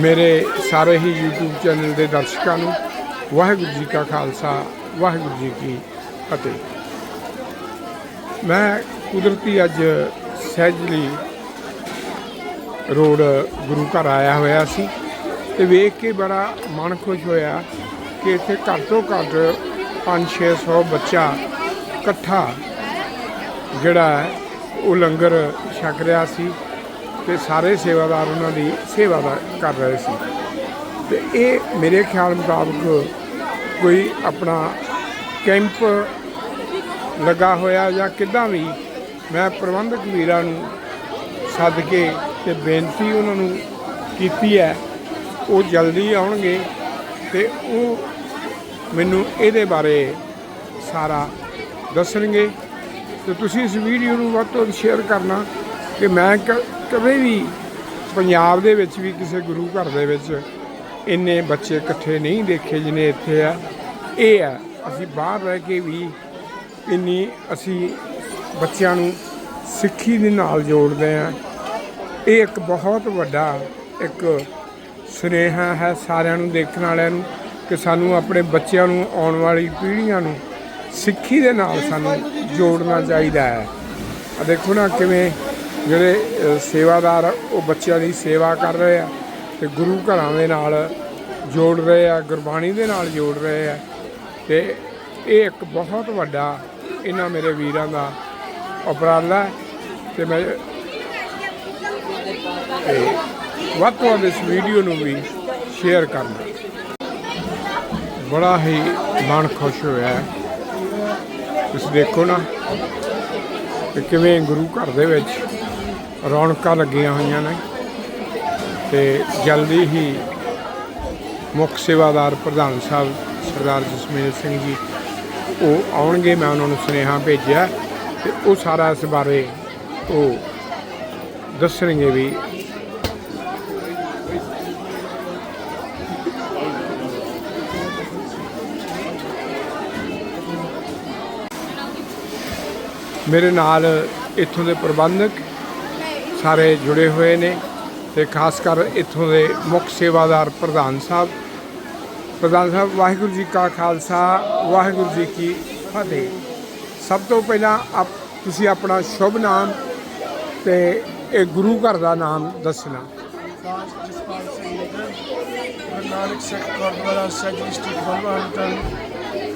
ਮੇਰੇ ਸਾਰੇ ਹੀ YouTube channel ਦੇ ਦਰਸ਼ਕਾਂ ਨੂੰ ਵਾਹਿਗੁਰੂ ਜੀ ਕਾ ਖਾਲਸਾ, ਵਾਹਿਗੁਰੂ ਜੀ ਕੀ ਫਤਿਹ। ਮੈਂ ਕੁਦਰਤੀ ਅੱਜ ਸਹਿਜਲੀ ਰੋਡ ਗੁਰੂ ਘਰ ਆਇਆ ਹੋਇਆ ਸੀ ਤੇ ਵੇਖ ਕੇ ਬੜਾ ਮਨ ਖੁਸ਼ ਹੋਇਆ ਕਿ ਇੱਥੇ ਘੱਟ ਤੋਂ ਘੱਟ 5-600 ਬੱਚਾ ਇਕੱਠਾ ਜਿਹੜਾ ਉਹ ਲੰਗਰ ਛਕ ਰਿਹਾ ਸੀ। ਤੇ ਸਾਰੇ ਸੇਵਾਦਾਰ ਉਹਨਾਂ ਦੀ ਸੇਵਾ ਦਾ ਕਰ ਰਹੇ ਸੀ। ਤੇ ਇਹ ਮੇਰੇ ਖਿਆਲ ਮੁਤਾਬਕ ਕੋਈ ਆਪਣਾ ਕੈਂਪ ਲੱਗਾ ਹੋਇਆ ਜਾਂ ਕਿੱਦਾਂ ਵੀ ਮੈਂ ਪ੍ਰਬੰਧਕ ਵੀਰਾਂ ਨੂੰ ਸੱਦ ਕੇ ਤੇ ਬੇਨਤੀ ਉਹਨਾਂ ਨੂੰ ਕੀਤੀ ਹੈ, ਉਹ ਜਲਦੀ ਆਉਣਗੇ ਤੇ ਉਹ ਮੈਨੂੰ ਇਹਦੇ ਬਾਰੇ ਸਾਰਾ ਦੱਸਣਗੇ। ਤੇ ਤੁਸੀਂ ਇਸ ਵੀਡੀਓ ਨੂੰ ਵੱਧ ਤੋਂ ਵੱਧ ਸ਼ੇਅਰ ਕਰਨਾ ਕਿ ਮੈਂ ਕ- ਕਦੇ ਵੀ ਪੰਜਾਬ ਦੇ ਵਿੱਚ ਵੀ ਕਿਸੇ ਗੁਰੂ ਘਰ ਦੇ ਵਿੱਚ ਇੰਨੇ ਬੱਚੇ ਇਕੱਠੇ ਨਹੀਂ ਦੇਖੇ ਜਿਨੇ ਇੱਥੇ ਆ। ਇਹ ਆ, ਅਸੀਂ ਬਾਹਰ ਰਹਿ ਕੇ ਵੀ ਇੰਨੀ ਅਸੀਂ ਬੱਚਿਆਂ ਨੂੰ ਸਿੱਖੀ ਦੇ ਨਾਲ ਜੋੜਦੇ ਆ। ਇਹ ਇੱਕ ਬਹੁਤ ਵੱਡਾ ਇੱਕ ਸੁਨੇਹਾ ਹੈ ਸਾਰਿਆਂ ਨੂੰ ਦੇਖਣ ਵਾਲਿਆਂ ਨੂੰ ਕਿ ਸਾਨੂੰ ਆਪਣੇ ਬੱਚਿਆਂ ਨੂੰ ਆਉਣ ਵਾਲੀ ਪੀੜ੍ਹੀਆਂ ਨੂੰ ਸਿੱਖੀ ਦੇ ਨਾਲ ਸਾਨੂੰ ਜੋੜਨਾ ਚਾਹੀਦਾ ਹੈ। ਆ ਦੇਖੋ ਨਾ ਕਿਵੇਂ ਜਿਹੜੇ ਸੇਵਾਦਾਰ ਉਹ ਬੱਚਿਆਂ ਦੀ ਸੇਵਾ ਕਰ ਰਹੇ ਆ ਤੇ ਗੁਰੂ ਘਰਾਂ ਦੇ ਨਾਲ ਜੋੜ ਰਹੇ ਆ, ਗੁਰਬਾਣੀ ਦੇ ਨਾਲ ਜੋੜ ਰਹੇ ਆ। ਤੇ ਇਹ ਇੱਕ ਬਹੁਤ ਵੱਡਾ ਇਹਨਾਂ ਮੇਰੇ ਵੀਰਾਂ ਦਾ ਉਪਰਾਲਾ ਹੈ ਤੇ ਮੈਂ ਵੱਧ ਤੋਂ ਵੱਧ ਇਸ ਵੀਡੀਓ ਨੂੰ ਵੀ ਸ਼ੇਅਰ ਕਰਨਾ। ਬੜਾ ਹੀ ਮਨ ਖੁਸ਼ ਹੋਇਆ। ਤੁਸੀਂ ਦੇਖੋ ਨਾ ਕਿ ਕਿਵੇਂ ਗੁਰੂ ਘਰ ਦੇ ਵਿੱਚ ਰੌਣਕਾਂ ਲੱਗੀਆਂ ਹੋਈਆਂ ਨੇ ਤੇ ਜਲਦੀ ਹੀ ਮੁੱਖ ਸੇਵਾਦਾਰ ਪ੍ਰਧਾਨ ਸਾਹਿਬ ਸਰਦਾਰ ਜਸਮੇਲ ਸਿੰਘ ਜੀ ਉਹ ਆਉਣਗੇ, ਮੈਂ ਉਹਨਾਂ ਨੂੰ ਸੁਨੇਹਾ ਭੇਜਿਆ ਤੇ ਉਹ ਸਾਰਾ ਇਸ ਬਾਰੇ ਉਹ ਦੱਸਣਗੇ ਵੀ ਮੇਰੇ ਨਾਲ ਇੱਥੋਂ ਦੇ ਪ੍ਰਬੰਧਕ ਸਾਰੇ ਜੁੜੇ ਹੋਏ ਨੇ ਤੇ ਖਾਸ ਕਰ ਇੱਥੋਂ ਦੇ ਮੁੱਖ ਸੇਵਾਦਾਰ ਪ੍ਰਧਾਨ ਸਾਹਿਬ। ਪ੍ਰਧਾਨ ਸਾਹਿਬ, ਵਾਹਿਗੁਰੂ ਜੀ ਕਾ ਖਾਲਸਾ, ਵਾਹਿਗੁਰੂ ਜੀ ਕੀ ਫਤਿਹ। ਸਭ ਤੋਂ ਪਹਿਲਾਂ ਆਪ, ਤੁਸੀਂ ਆਪਣਾ ਸ਼ੁਭ ਨਾਮ ਤੇ ਇਹ ਗੁਰੂ ਘਰ ਦਾ ਨਾਮ ਦੱਸਣਾ। ਜਸਪਾਲ ਸਿੰਘ ਨਗਰ ਨਾਨਕ ਸਿੱਖ ਗੁਰਦੁਆਰਾ ਸੈਜ ਡਿਸਟ੍ਰਿਕਟ ਬਲਵਾਨਟਨ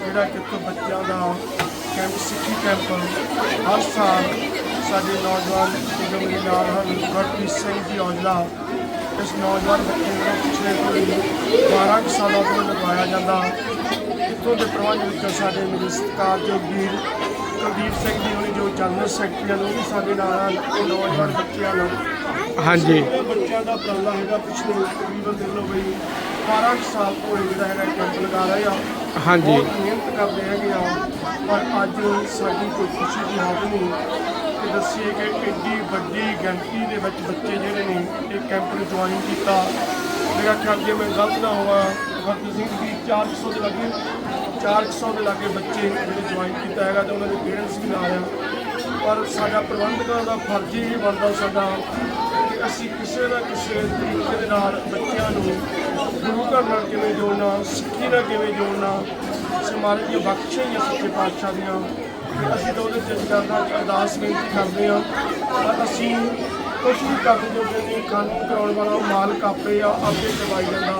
ਜਿਹੜਾ ਕਿ ਬੱਚਿਆਂ ਦਾ ਕੈਂਪ ਸਿੱਖੀ ਕੈਂਪ ਹਰ ਸਾਲ ਸਾਡੇ ਨੌਜਵਾਨ ਜੋ ਮੇਰੇ ਨਾਲ ਹਨ। ਗੁਰਪ੍ਰੀਤ ਸਿੰਘ ਜੀ ਔਜਲਾ ਇਸ ਨੌਜਵਾਨ ਬੱਚੇ ਨੂੰ ਪਿਛਲੇ ਕੋਈ 12 ਕੁ ਸਾਲਾਂ ਤੋਂ ਲਗਾਇਆ ਜਾਂਦਾ। ਇੱਥੋਂ ਦੇ ਪ੍ਰਬੰਧ ਵਿੱਚ ਸਾਡੇ ਮੇਰੇ ਸਤਿਕਾਰਯੋਗ ਵੀਰ ਕੁਲਦੀਪ ਸਿੰਘ ਜੀ ਹੋਣੀ ਜੋ ਜਨਰਲ ਸੈਕਟਰੀ ਹਨ ਉਹ ਵੀ ਸਾਡੇ ਨਾਲ ਹਨ। ਨੌਜਵਾਨ ਬੱਚਿਆਂ ਨੂੰ ਹਾਂਜੀ। ਬੱਚਿਆਂ ਦਾ ਉਪਰਾਲਾ ਹੈਗਾ। ਪਿਛਲੇ ਤਕਰੀਬਨ ਦੇਖ ਲਓ ਬਈ 12 ਕੁ ਸਾਲ ਤੋਂ ਇਹ ਜਿਹੜਾ ਹੈਗਾ ਕੈਂਪ ਲਗਾ ਰਹੇ ਆ। ਹਾਂਜੀ। ਬਹੁਤ ਮਿਹਨਤ ਕਰਦੇ ਹੈਗੇ ਆ। ਪਰ ਅੱਜ ਸਾਡੀ ਕੋਈ ਖੁਸ਼ੀ ਦੀ ਹਾਲ ਨਹੀਂ। ਕਿ ਦੱਸੀਏ ਕਿ ਐਡੀ ਵੱਡੀ ਗਿਣਤੀ ਦੇ ਵਿੱਚ ਬੱਚੇ ਜਿਹੜੇ ਨੇ ਇਹ ਕੈਂਪ ਨੂੰ ਜੁਆਇਨ ਕੀਤਾ। ਮੇਰਾ ਖਿਆਲ ਜੇ ਮੈਂ ਗਲਤ ਨਾ ਹੋਵਾਂ ਗੁਰਪ੍ਰੀਤ ਸਿੰਘ ਜੀ 400 ਦੇ ਲੱਗੇ 400 ਦੇ ਲਾਗੇ ਬੱਚੇ ਜਿਹੜੇ ਜੁਆਇਨ ਕੀਤਾ ਹੈਗਾ ਤੇ ਉਹਨਾਂ ਦੇ ਪੇਰੈਂਟਸ ਵੀ ਨਾਲ ਆ। ਪਰ ਸਾਡਾ ਪ੍ਰਬੰਧਕਾਂ ਦਾ ਫਰਜ਼ ਹੀ ਬਣਦਾ ਸਾਡਾ ਕਿ ਅਸੀਂ ਕਿਸੇ ਨਾ ਕਿਸੇ ਤਰੀਕੇ ਦੇ ਨਾਲ ਬੱਚਿਆਂ ਨੂੰ ਗੁਰੂ ਘਰ ਨਾਲ ਕਿਵੇਂ ਜੋੜਨਾ, ਸਿੱਖੀ ਨਾਲ ਕਿਵੇਂ ਜੋੜਨਾ ਸਮਾਜ ਦੀਆਂ ਬਖਸ਼ੇ ਹੀ ਸੱਚੇ ਪਾਤਸ਼ਾਹ ਦੀਆਂ ਤੇ ਅਸੀਂ ਤਾਂ ਉਹਦੇ ਚ ਕਰਦਾ ਅਰਦਾਸ ਬੇਨਤੀ ਕਰਦੇ ਹਾਂ ਪਰ ਅਸੀਂ ਕੁਛ ਵੀ ਕਰਦੇ ਜੋ ਕਿ ਕਾਨੂੰਨ ਕਰਾਉਣ ਵਾਲਾ ਮਾਲਕ ਆਪੇ ਆ, ਆਪੇ ਕਰਵਾਈ ਜਾਂਦਾ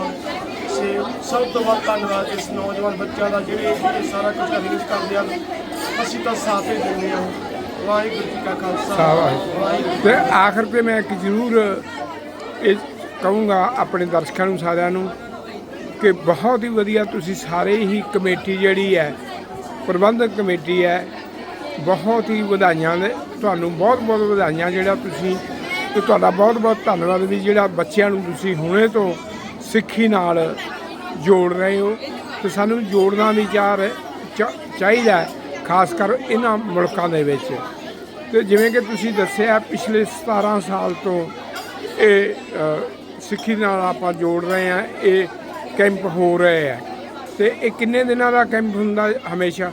ਸੇ ਸਭ ਤੋਂ ਵੱਧ ਧੰਨਵਾਦ ਇਸ ਨੌਜਵਾਨ ਬੱਚਿਆਂ ਦਾ ਜਿਹੜੇ ਇਹ ਸਾਰਾ ਕੁਝ ਅਰੇਂਜ ਕਰਦੇ ਹਨ। ਅਸੀਂ ਤਾਂ ਸਾਥ ਹੀ ਦਿੰਦੇ ਹਾਂ। ਵਾਹਿਗੁਰੂ ਜੀ ਕਾ ਖਾਲਸਾ। ਵਾਹਿਗੁਰੂ। ਵਾਹਿਗੁਰੂ ਤੇ ਆਖਰ ਤੇ ਮੈਂ ਇੱਕ ਜ਼ਰੂਰ ਇਹ ਕਹੂੰਗਾ ਆਪਣੇ ਦਰਸ਼ਕਾਂ ਨੂੰ, ਸਾਰਿਆਂ ਨੂੰ ਕਿ ਬਹੁਤ ਹੀ ਵਧੀਆ ਤੁਸੀਂ ਸਾਰੇ ਹੀ ਕਮੇਟੀ ਜਿਹੜੀ ਹੈ, ਪ੍ਰਬੰਧਕ ਕਮੇਟੀ ਹੈ, ਬਹੁਤ ਹੀ ਵਧਾਈਆਂ ਨੇ। ਤੁਹਾਨੂੰ ਬਹੁਤ ਬਹੁਤ ਵਧਾਈਆਂ ਜਿਹੜਾ ਤੁਸੀਂ, ਤੇ ਤੁਹਾਡਾ ਬਹੁਤ ਬਹੁਤ ਧੰਨਵਾਦ ਵੀ ਜਿਹੜਾ ਬੱਚਿਆਂ ਨੂੰ ਤੁਸੀਂ ਹੁਣੇ ਤੋਂ ਸਿੱਖੀ ਨਾਲ ਜੋੜ ਰਹੇ ਹੋ। ਤੇ ਸਾਨੂੰ ਜੋੜਨਾ ਵੀ ਚਾਹ ਚਾ- ਚਾਹੀਦਾ ਖਾਸ ਕਰ ਇਹਨਾਂ ਮੁਲਕਾਂ ਦੇ ਵਿੱਚ। ਤੇ ਜਿਵੇਂ ਕਿ ਤੁਸੀਂ ਦੱਸਿਆ, ਪਿਛਲੇ 17 ਸਾਲ ਤੋਂ ਇਹ ਸਿੱਖੀ ਨਾਲ ਆਪਾਂ ਜੋੜ ਰਹੇ ਆ ਇਹ ਕੈਂਪ ਹੋ ਰਹੇ ਆ ਤੇ ਇਹ ਕਿੰਨੇ ਦਿਨਾਂ ਦਾ ਕੈਂਪ ਹੁੰਦਾ ਹਮੇਸ਼ਾ?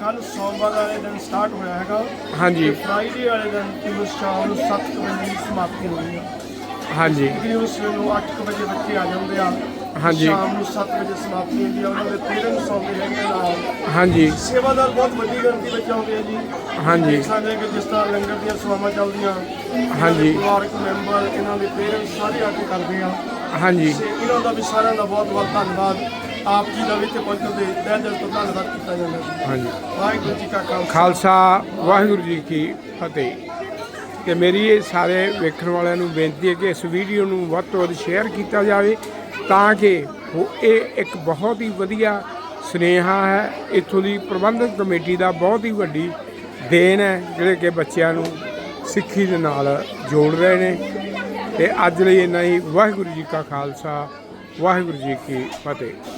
ਕੱਲ ਸੋਮਵਾਰ ਵਾਲੇ ਦਿਨ ਸਟਾਰਟ ਹੋਇਆ ਹੈਗਾ। ਹਾਂਜੀ। ਫਰਾਈਡੇ ਵਾਲੇ ਦਿਨ ਤੇ ਸ਼ਾਮ ਨੂੰ 7 ਵਜੇ ਸਮਾਪਤੀ ਹੋਣੀ ਹੈ। ਹਾਂਜੀ। ਤਕਰੀਬਨ ਸਵੇਰ ਨੂੰ 8 ਵਜੇ ਬੱਚੇ ਆ ਜਾਂਦੇ ਆ। ਹਾਂਜੀ। ਸ਼ਾਮ ਨੂੰ 7 ਵਜੇ ਸਮਾਪਤੀ ਹੁੰਦੀ ਆ ਉਹਨਾਂ ਦੇ ਪੇਰੈਂਟਸ ਆਉਂਦੇ ਹੈਗੇ ਆ ਨਾਲ। ਹਾਂਜੀ। ਸੇਵਾਦਾਰ ਬਹੁਤ ਵੱਡੀ ਗਿਣਤੀ ਵਿੱਚ ਆਉਂਦੇ ਆ ਜੀ। ਹਾਂਜੀ। ਦੇਖ ਸਕਦੇ ਹਾਂ ਕਿ ਜਿਸ ਤਰ੍ਹਾਂ ਲੰਗਰ ਦੀਆਂ ਸੇਵਾਵਾਂ ਚੱਲਦੀਆਂ ਹਾਂਜੀ। ਪਰਿਵਾਰਕ ਮੈਂਬਰ ਇਹਨਾਂ ਦੇ ਪੇਰੈਂਟਸ ਸਾਰੇ ਆ ਕੇ ਕਰਦੇ ਆ। ਹਾਂਜੀ। ਤੇ ਇਹਨਾਂ ਦਾ ਵੀ ਸਾਰਿਆਂ ਦਾ ਬਹੁਤ ਬਹੁਤ ਧੰਨਵਾਦ। ਆਪ ਜੀ ਦਾ ਵੀ ਇੱਥੇ ਪਹੁੰਚਣ ਦੇ ਤਹਿ ਦਿਲ ਤੋਂ ਧੰਨਵਾਦ ਕੀਤਾ ਜਾਂਦਾ ਜੀ। ਹਾਂਜੀ। ਵਾਹਿਗੁਰੂ ਜੀ ਕਾ ਖਾਲਸਾ। ਖਾਲਸਾ ਵਾਹਿਗੁਰੂ ਜੀ ਕੀ ਫਤਿਹ। ਤੇ ਮੇਰੀ ਇਹ ਸਾਰੇ ਵੇਖਣ ਵਾਲਿਆਂ ਨੂੰ ਬੇਨਤੀ ਹੈ ਕਿ ਇਸ ਵੀਡੀਓ ਨੂੰ ਵੱਧ ਤੋਂ ਵੱਧ ਸ਼ੇਅਰ ਕੀਤਾ ਜਾਵੇ। ਤਾਂ ਕਿ ਇਹ ਇੱਕ ਬਹੁਤ ਹੀ ਵਧੀਆ ਸੁਨੇਹਾ ਹੈ। ਇੱਥੋਂ ਦੀ ਪ੍ਰਬੰਧਕ ਕਮੇਟੀ ਦਾ ਬਹੁਤ ਹੀ ਵੱਡੀ ਦੇਣ ਹੈ, ਜਿਹੜੇ ਕਿ ਬੱਚਿਆਂ ਨੂੰ ਸਿੱਖੀ ਦੇ ਨਾਲ ਜੋੜ ਰਹੇ ਨੇ। ਤੇ ਅੱਜ ਲਈ ਇੰਨਾ ਹੀ। ਵਾਹਿਗੁਰੂ ਜੀ ਕਾ ਖਾਲਸਾ, ਵਾਹਿਗੁਰੂ ਜੀ ਕੀ ਫਤਿਹ।